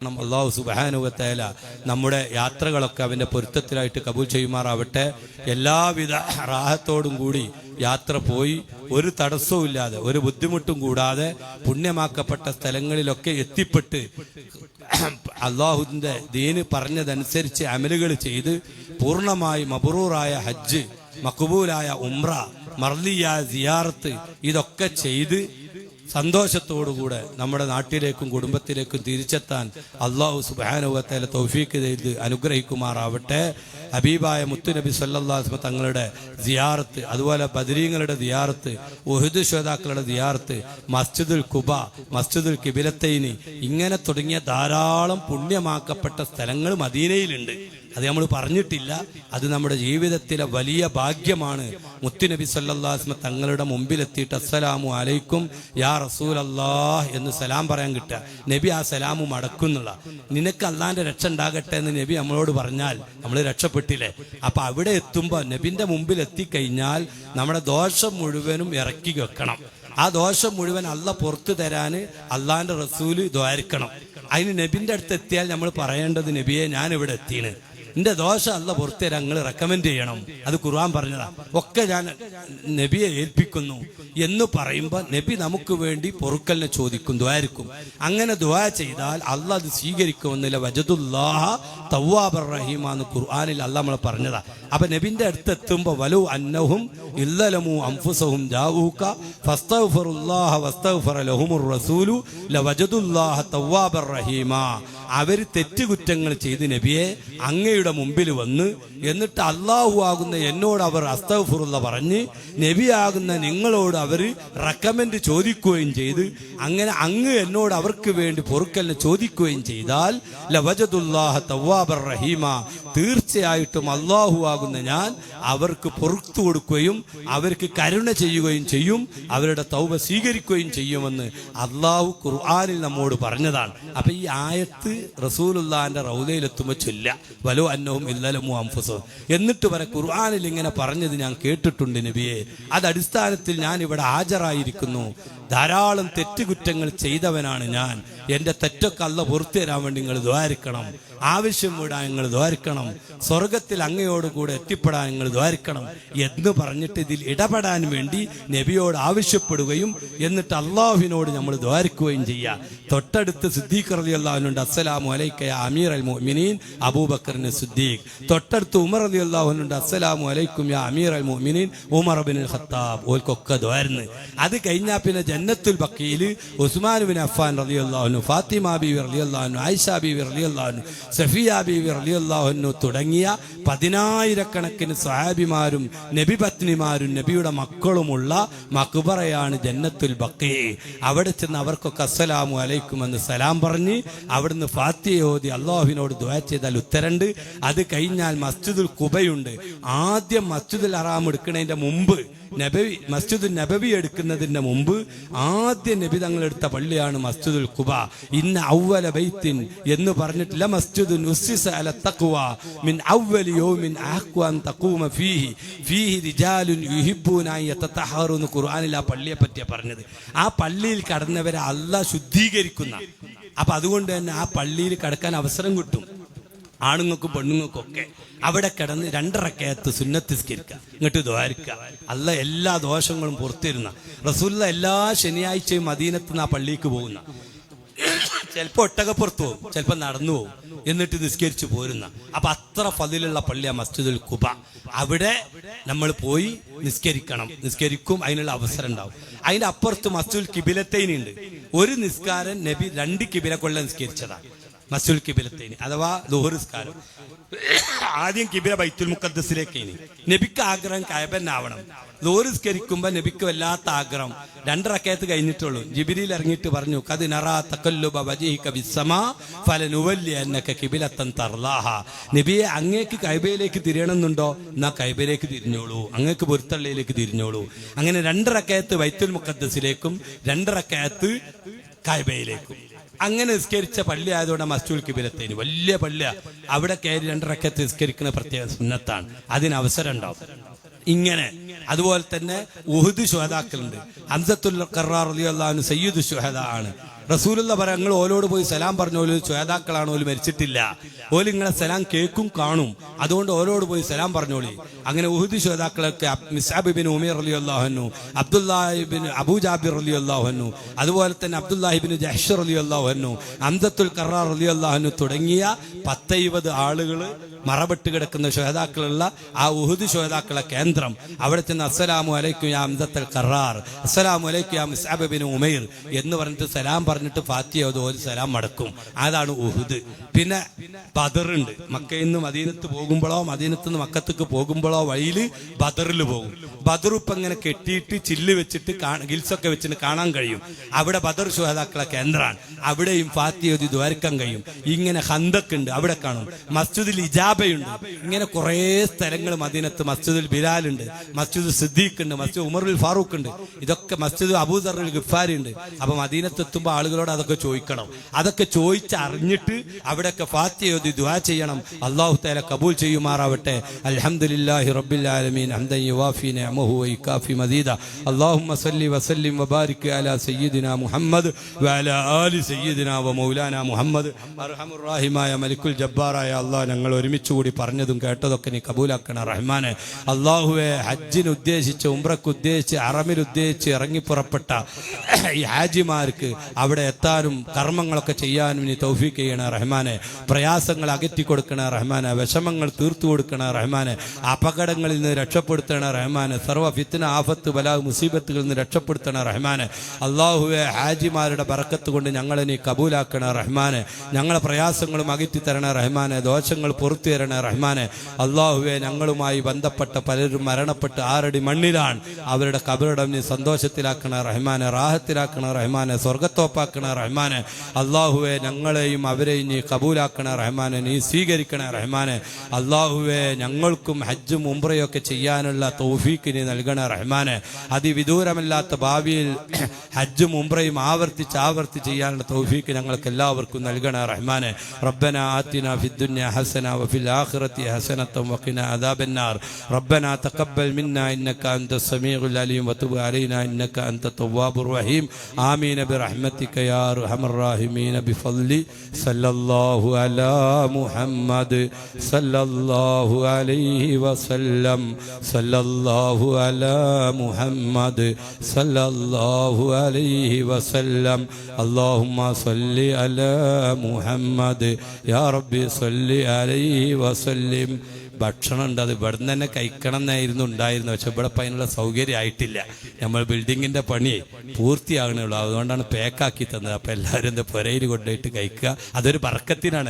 അള്ളാഹു സുബാനുവത്തേല നമ്മുടെ യാത്രകളൊക്കെ അവന്റെ പൊരുത്തത്തിലായിട്ട് കബൂൽ ചെയ്യുമാറാവട്ടെ. എല്ലാവിധ റാഹത്തോടും കൂടി യാത്ര പോയി ഒരു തടസ്സവും ഇല്ലാതെ ഒരു ബുദ്ധിമുട്ടും കൂടാതെ പുണ്യമാക്കപ്പെട്ട സ്ഥലങ്ങളിലൊക്കെ എത്തിപ്പെട്ട് അള്ളാഹുവിന്റെ ദീന് പറഞ്ഞതനുസരിച്ച് അമലുകൾ ചെയ്ത് പൂർണമായി മബറൂറായ ഹജ്ജ് മക്ബൂലായ ഉംറ മർലിയായ സിയാറത്ത് ഇതൊക്കെ ചെയ്ത് സന്തോഷത്തോടുകൂടെ നമ്മുടെ നാട്ടിലേക്കും കുടുംബത്തിലേക്കും തിരിച്ചെത്താൻ അള്ളാഹു സുബാനുവത്തേലെ തൗഫീക്ക് ചെയ്ത് അനുഗ്രഹിക്കുമാറാവട്ടെ. ഹബീബായ മുത്തുനബി സല്ലാസ്മ തങ്ങളുടെ ദിയാറത്ത് അതുപോലെ ബദരീങ്ങളുടെ ദിയാറത്ത് ഒഹുദ് ശ്രോതാക്കളുടെ ദിയാറത്ത് മസ്ജിദുൽ കുബ മസ്ജിദുൽ കിബിലത്തൈനി ഇങ്ങനെ തുടങ്ങിയ ധാരാളം പുണ്യമാക്കപ്പെട്ട സ്ഥലങ്ങൾ മദീനയിലുണ്ട്. അത് നമ്മൾ പറഞ്ഞിട്ടില്ല. അത് നമ്മുടെ ജീവിതത്തിലെ വലിയ ഭാഗ്യമാണ്. മുത്തുനബി സല്ലാസ്മ തങ്ങളുടെ മുമ്പിലെത്തിയിട്ട് അസ്സലാമു അലൈക്കും യാ റസൂൽ അള്ളാഹ് എന്ന് സലാം പറയാൻ കിട്ടുക. നബി ആ സലാമു മടക്കുന്നുള്ള. നിനക്ക് അള്ളാന്റെ രക്ഷ ഉണ്ടാകട്ടെ എന്ന് നബി നമ്മളോട് പറഞ്ഞാൽ നമ്മൾ രക്ഷപ്പെട്ടില്ലേ? അപ്പൊ അവിടെ എത്തുമ്പോൾ നബിന്റെ മുമ്പിൽ എത്തിക്കഴിഞ്ഞാൽ നമ്മുടെ ദോഷം മുഴുവനും ഇറക്കി വെക്കണം. ആ ദോഷം മുഴുവൻ അല്ല പുറത്തു തരാൻ അള്ളാന്റെ റസൂൽ ദ്വാരിക്കണം. അതിന് നബിന്റെ അടുത്ത് എത്തിയാൽ നമ്മൾ പറയേണ്ടത് നബിയെ ഞാൻ ഇവിടെ എത്തിയാണ് എന്റെ ദോശ അല്ല പുറത്തെ ഞങ്ങൾ റെക്കമെൻഡ് ചെയ്യണം. അത് ഖുർആൻ പറഞ്ഞതാ. ഒക്കെ ഞാൻ നബിയെ ഏൽപ്പിക്കുന്നു എന്ന് പറയുമ്പോൾ നബി നമുക്ക് വേണ്ടി പൊറുക്കലിനെ ചോദിക്കും ദ്വാരിക്കും. അങ്ങനെ ദ്വാ ചെയ്താൽ അല്ല അത് സ്വീകരിക്കുമെന്നില്ല. വജദുല്ലാഹ തവ്വാബർ റഹീമ എന്ന് ഖുർആനിൽ അല്ല നമ്മൾ പറഞ്ഞതാ. അപ്പൊ നബിന്റെ അടുത്ത് എത്തുമ്പോ വലു അന്നഹും ഇല്ലലമു അംഫുസഹും ജാഊക ഫസ്തഗ്ഫിറുല്ലാഹ വസ്തഗ്ഫറ ലഹുമുർ റസൂലു ലവജദുല്ലാഹ തവ്വാബർ റഹീമ. അവർ തെറ്റുകുറ്റങ്ങൾ ചെയ്ത് നബിയെ അങ്ങയുടെ മുമ്പിൽ വന്ന് എന്നിട്ട് അള്ളാഹു ആകുന്ന എന്നോട് അവർ അസ്തഫുറുള്ള പറഞ്ഞ് നബിയാകുന്ന നിങ്ങളോട് അവർ റെക്കമെൻഡ് ചോദിക്കുകയും ചെയ്ത് അങ്ങനെ അങ്ങ് എന്നോട് അവർക്ക് വേണ്ടി പൊറുക്കലിനെ ചോദിക്കുകയും ചെയ്താൽ ലവജദുല്ലാഹ തവാബർ റഹീമ. തീർച്ചയായിട്ടും അള്ളാഹു ആകുന്ന ഞാൻ അവർക്ക് പൊറുത്തു കൊടുക്കുകയും അവർക്ക് കരുണ ചെയ്യുകയും ചെയ്യും അവരുടെ തൗബ സ്വീകരിക്കുകയും ചെയ്യുമെന്ന് അള്ളാഹു ഖുർആാനിൽ നമ്മോട് പറഞ്ഞതാണ്. അപ്പൊ ഈ ആയത്ത് റസൂലുല്ലാന്റെ റൗദയിലെത്തുമ്പോൾ ചൊല്ല. വലോ അന്നവും ഇല്ലലമോ അംഫുസോ. എന്നിട്ട് വരെ ഖുർആാനിൽ ഇങ്ങനെ പറഞ്ഞത് ഞാൻ കേട്ടിട്ടുണ്ട് നബിയെ. അത് അടിസ്ഥാനത്തിൽ ഞാൻ ഇവിടെ ഹാജരായിരിക്കുന്നു. ധാരാളം തെറ്റുകുറ്റങ്ങൾ ചെയ്തവനാണ് ഞാൻ. എന്റെ തെറ്റൊക്കെ അല്ല പുറത്തു തരാൻ വേണ്ടി നിങ്ങൾ ദ്വാരിക്കണം. ആവശ്യം വിടാൻ നിങ്ങൾ ദ്വാരിക്കണം. സ്വർഗത്തിൽ അങ്ങയോട് കൂടെ എത്തിപ്പെടാൻ നിങ്ങൾ ദ്വാരിക്കണം. എന്ന് പറഞ്ഞിട്ട് ഇതിൽ ഇടപെടാൻ വേണ്ടി നബിയോട് ആവശ്യപ്പെടുകയും എന്നിട്ട് അള്ളാഹുവിനോട് നമ്മൾ ദ്വാരിക്കുകയും ചെയ്യുക തൊട്ടടുത്ത് സിദ്ദീഖ് അലി അള്ളാഹുനുണ്ട് അസ്സലാമു അലൈക്ക അമീർ അൽ മുഅ്മിനീൻ അബൂബക്കറിന് സിദ്ദീഖ്. തൊട്ടടുത്ത് ഉമർ അലി അള്ളാഹുനുണ്ട് അസ്സലാമു അലൈക്കും യാ അമീർ അൽ മുഅ്മിനീൻ ഉമർ അബിൻ ഖത്താബ്. ഓൽക്കൊക്കെ ദ്വാരുന്നു. അത് കഴിഞ്ഞാൽ പിന്നെ ജന്നത്തുൽ ബക്കയിൽ ഉസ്മാൻ ബിൻ അഫ്ഫാൻ റലി അള്ളാഹുനു ഫാത്തിമ ബീവി റലി അള്ളാഹുനു ആയിഷ ബീവി റലി അള്ളാഹുനു സഫിയ ബീവി റലി അള്ളാഹുനു തുടങ്ങിയ പതിനായിരക്കണക്കിന് സഹാബിമാരും നബി പത്നിമാരും നബിയുടെ മക്കളുമുള്ള മക്ബറയാണ് ജന്നത്തുൽ ബക്കി. അവിടെ ചെന്ന് അവർക്കൊക്കെ അസ്സലാമു അലൈക്കും എന്ന് സലാം പറഞ്ഞ് അവിടുന്ന് ഫാത്തിയ ഓതി അള്ളാഹുവിനോട് ദ്വാ ചെയ്താൽ ഉത്തരണ്ട്. അത് കഴിഞ്ഞാൽ മസ്ജിദുൽ കുബയുണ്ട് ആദ്യം മസ്ജിദുൽ അറാം എടുക്കുന്നതിന്റെ മുമ്പ് നബവി മസ്ജിദ് നബവി എടുക്കുന്നതിന് മുമ്പ് ആദ്യ നബി തങ്ങൾ എടുത്ത പള്ളിയാണ് മസ്ജിദുൽ കുബ ഇന്ന ഔവല ബൈത്തിൻ എന്ന് പറഞ്ഞിട്ടില്ല മസ്ജിദ് മിൻ അവവൽ യൗമിൻ അഹ്ഖു അൻ തഖൂമ ഫീഹി. ഫീഹി റിജാലുൻ യുഹിബ്ബൂന യതതഹറു എന്ന് ഖുർആനിൽ ആ പള്ളിയെ പറ്റിയ പറഞ്ഞത്. ആ പള്ളിയിൽ കടന്നവരെ അല്ലാഹ് ശുദ്ധീകരിക്കുന്ന. അപ്പൊ അതുകൊണ്ട് തന്നെ ആ പള്ളിയിൽ കടക്കാൻ അവസരം കിട്ടും. ആണുങ്ങൾക്കും പെണ്ണുങ്ങൾക്കും ഒക്കെ അവിടെ കിടന്ന് രണ്ടറക്കയത്ത് സുന്നത്തിസ്കരിക്കുക ഇങ്ങോട്ട് ദ്വാരിക്കുക. അല്ല എല്ലാ ദോഷങ്ങളും പുറത്തിരുന്ന. റസൂല്ല എല്ലാ ശനിയാഴ്ചയും മദീനത്ത് ആ പള്ളിക്ക് പോകുന്ന. ചിലപ്പോൾ ഒട്ടകപ്പുറത്ത് പോകും ചിലപ്പോൾ നടന്നു പോകും. എന്നിട്ട് നിസ്കരിച്ചു പോരുന്ന. അപ്പൊ അത്ര ഫതിലുള്ള പള്ളിയാ മസ്ജിദുൽ കുബ അവിടെ നമ്മൾ പോയി നിസ്കരിക്കണം. നിസ്കരിക്കും അതിനുള്ള അവസരം ഉണ്ടാവും. അതിന്റെ അപ്പുറത്ത് മസ്ജിദുൽ കിബിലത്തൈനുണ്ട് ഒരു നിസ്കാരം നബി രണ്ട് കിബില കൊള്ള നിസ്കരിച്ചതാണ് മസുൽ കിബിലത്തേന് അഥവാ ദുഹുറിസ്കാരം. ആദ്യം കിബില ബൈത്തുൽ മുക്കദ്സിലേക്കേനി നബിക്ക് ആഗ്രഹം കയബന്നാവണം ദുഹുറിസ്കരിക്കുമ്പോ നബിക്ക് വല്ലാത്ത ആഗ്രഹം. രണ്ടറക്കയത്ത് കഴിഞ്ഞിട്ടുള്ളൂ. ജിബിരിയിൽ ഇറങ്ങിയിട്ട് പറഞ്ഞു കത് നബിയെ അങ്ങേക്ക് കൈബയിലേക്ക് തിരിയണമെന്നുണ്ടോ? എന്നാ കൈബയിലേക്ക് തിരിഞ്ഞോളൂ. അങ്ങേക്ക് പൊരുത്തള്ളയിലേക്ക് തിരിഞ്ഞോളൂ. അങ്ങനെ രണ്ടറക്കയത്ത് ബൈത്തുൽ മുക്കദ്സിലേക്കും രണ്ടറക്കയത്ത് കൈബയിലേക്കും അങ്ങനെ നിസ്കരിച്ച പള്ളി ആയതുകൊണ്ട് മസ്ജുൽ കിബിലത്തേന് വലിയ പള്ളിയ. അവിടെ കയറി രണ്ടരക്കത്ത് നിസ്കരിക്കുന്ന പ്രത്യേക സുന്നത്താണ്. അതിന് അവസരം ഉണ്ടാവും. ഇങ്ങനെ. അതുപോലെ തന്നെ ഉഹുദ് ശുഹദാക്കളുണ്ട്. ഹംസത്തുൽ കറാർ അലി അള്ളഹാന് സയ്യിദ് ശുഹദ ആണ്. റസൂലുള്ള പറയാം നിങ്ങൾ ഓലോട് പോയി സലാം പറഞ്ഞോൽ ശ്വേതാക്കളാണ് ഓൽ മരിച്ചിട്ടില്ല. ഓൽ നിങ്ങളെ സലാം കേൾക്കും കാണും. അതുകൊണ്ട് ഓലോട് പോയി സലാം പറഞ്ഞോളി. അങ്ങനെ ഉഹുദ് ശ്വേതാക്കളൊക്കെ മിസാബിബിൻ ഉമീർ അലി അള്ളാഹുനു അബ്ദുല്ലാഹിബിൻ അബൂജാബിർ അലി അള്ളാഹുനു അതുപോലെ തന്നെ അബ്ദുല്ലാഹിബിൻ ജഹ്ഷർ അലി അള്ളാഹുനു അംദത്തുൽ കറാർ അലി അള്ളാഹുനു തുടങ്ങിയ പത്തൈവത് ആളുകൾ മറപെട്ട് കിടക്കുന്ന ശ്വേതാക്കളുള്ള ആ ഉഹുദ് ശ്വേതാക്കളെ കേന്ദ്രം. അവിടെ ചെന്ന് അസ്സലാമു അലൈക്കും യാ അംദത്തുൽ കറാർ അസ്സലാമു അലൈക്കും യാ മിസ്അബിൻ ഉമൈർ എന്ന് പറഞ്ഞിട്ട് സലാം പറഞ്ഞിട്ട് ഫാത്തിയ ഒരു സലാം മടക്കും അതാണ് ഉഹുദ്. പിന്നെ ബദറുണ്ട്. മക്കയിൽ നിന്ന് മദീനത്ത് പോകുമ്പോഴോ മദീനത്ത് നിന്ന് മക്കത്തേക്ക് പോകുമ്പോഴോ വഴിയിൽ ബദറിൽ പോകും. ബദർ ഇപ്പം ഇങ്ങനെ കെട്ടിയിട്ട് ചില്ല് വെച്ചിട്ട് ഗിൽസൊക്കെ വെച്ചിട്ട് കാണാൻ കഴിയും. അവിടെ ബദർ ശുഹതാക്കളെ കേന്ദ്രമാണ് അവിടെയും ഫാത്തിയോതി ദ്വാരക്കാൻ കഴിയും. ഇങ്ങനെ ഹന്തക്കുണ്ട് അവിടെ കാണും. മസ്ജിദിൽ ഇജാബയുണ്ട്. ഇങ്ങനെ കുറേ സ്ഥലങ്ങൾ മദീനത്ത്. മസ്ജിദുൽ ബിലാലുണ്ട് മസ്ജിദ് സിദ്ദീഖ് ഉണ്ട്. മസ്ജിദ് ഉമറുൽ ഫാറൂഖ് ഉണ്ട്. ഇതൊക്കെ മസ്ജിദ് അബൂദർ ഗിഫാരി ഉണ്ട്. അപ്പൊ മദീനത്ത് എത്തുമ്പോൾ ആളുകളോട് അതൊക്കെ ചോദിക്കണം. അതൊക്കെ ചോദിച്ചറിഞ്ഞിട്ട് അവിടെയൊക്കെ ഫാത്തിയോതി ദുവാ ചെയ്യണം. അള്ളാഹു തേല കബൂൽ ചെയ്യുമാറാവട്ടെ. അലഹമുല്ലാഹി റബ്ബിലാലമീൻ അല്ലാഹുമ്മ സല്ലി വസല്ലിം വബാരിക് അലാ മുഹമ്മദ് വഅലാ ആലി മുഹമ്മദ്. റഹീമായ മലിക്കുൽ ജബ്ബാറായ അല്ലാഹ് ഞങ്ങൾ ഒരുമിച്ച് കൂടി പറഞ്ഞതും കേട്ടതൊക്കെ നീ കബൂലാക്കണം റഹ്മാനെ. അള്ളാഹുവെ ഹജ്ജിന് ഉദ്ദേശിച്ച് ഉംറക്ക് ഉദ്ദേശിച്ച് അറമിൽ ഉദ്ദേശിച്ച് ഇറങ്ങിപ്പുറപ്പെട്ട ഈ ഹാജിമാർക്ക് അവിടെ എത്താനും കർമ്മങ്ങളൊക്കെ ചെയ്യാനും ഇനി തൗഫീക്ക് ചെയ്യണ റഹ്മാനെ. പ്രയാസങ്ങൾ അകറ്റി കൊടുക്കണ റഹ്മാനെ. വിഷമങ്ങൾ തീർത്തു കൊടുക്കണ റഹ്മാനെ. അപകടങ്ങളിൽ നിന്ന് രക്ഷപ്പെടുത്തണ റഹ്മാനെ. സർവ ഫിത്തിന ആഫത്ത് ബല മുസീബത്തുകളിൽ നിന്ന് രക്ഷപ്പെടുത്തണ റഹ്മാനെ. അള്ളാഹുവെ ഹാജിമാരുടെ പറക്കത്ത് കൊണ്ട് ഞങ്ങളെ നീ കബൂലാക്കണ റഹ്മാനെ. ഞങ്ങളെ പ്രയാസങ്ങളും അകറ്റി തരണ റഹ്മാനെ. ദോഷങ്ങൾ പുറത്തു തരണ റഹ്മാനെ. അള്ളാഹുവെ ഞങ്ങളുമായി ബന്ധപ്പെട്ട പലരും മരണപ്പെട്ട് ആറടി മണ്ണിലാണ്. അവരുടെ കബറിടം നീ സന്തോഷത്തിലാക്കണ റഹ്മാനെ. റാഹത്തിലാക്കണ റഹ്മാനെ. സ്വർഗത്തോപ്പാക്കണ റഹ്മാനെ അള്ളാഹുവെ ഞങ്ങളെയും അവരെയും നീ കബൂലാക്കണ റഹ്മാനെ നീ സ്വീകരിക്കണ റഹ്മാനെ അള്ളാഹുവെ ഞങ്ങൾക്കും ഹജ്ജും ഉംറയൊക്കെ ചെയ്യാനുള്ള തൗഫീക്ക് നീ നൽകണ റഹ്മാനെ അതിവിദൂരമല്ലാത്ത ഭാവിയിൽ ഹജ്ജും ഉംറയും ആവർത്തിച്ച് ആവർത്തിച്ച് ചെയ്യാനുള്ള തൗഫീക്ക് ഞങ്ങൾക്ക് എല്ലാവർക്കും നൽകണ റഹ്മാനെ റബ്ബന ആത്തിന في الدنيا حسنة وفي الآخرة حسنة وقنا عذاب النار ربنا تقبل منا إنك أنت السميع العليم وتب علينا إنك أنت التواب الرحيم آمين برحمتك يا أرحم الراحمين بفضل صلى الله على محمد صلى الله عليه وسلم صلى الله على محمد صلى الله عليه وسلم. اللهم صل على محمد يا ربي صل عليه وسلم. ഭക്ഷണം ഉണ്ട്. അത് ഇവിടെ തന്നെ കഴിക്കണം എന്നായിരുന്നു ഉണ്ടായിരുന്നു പക്ഷെ ഇവിടെ അതിനുള്ള സൗകര്യം ആയിട്ടില്ല. നമ്മൾ ബിൽഡിങ്ങിന്റെ പണി പൂർത്തിയാകണുള്ളൂ അതുകൊണ്ടാണ് പാക്കാക്കി തന്നത്. അപ്പോൾ എല്ലാവരും എന്താ പുരയിൽ കൊണ്ടുപോയിട്ട് കഴിക്കുക. അതൊരു ബർക്കത്തിനാണ്.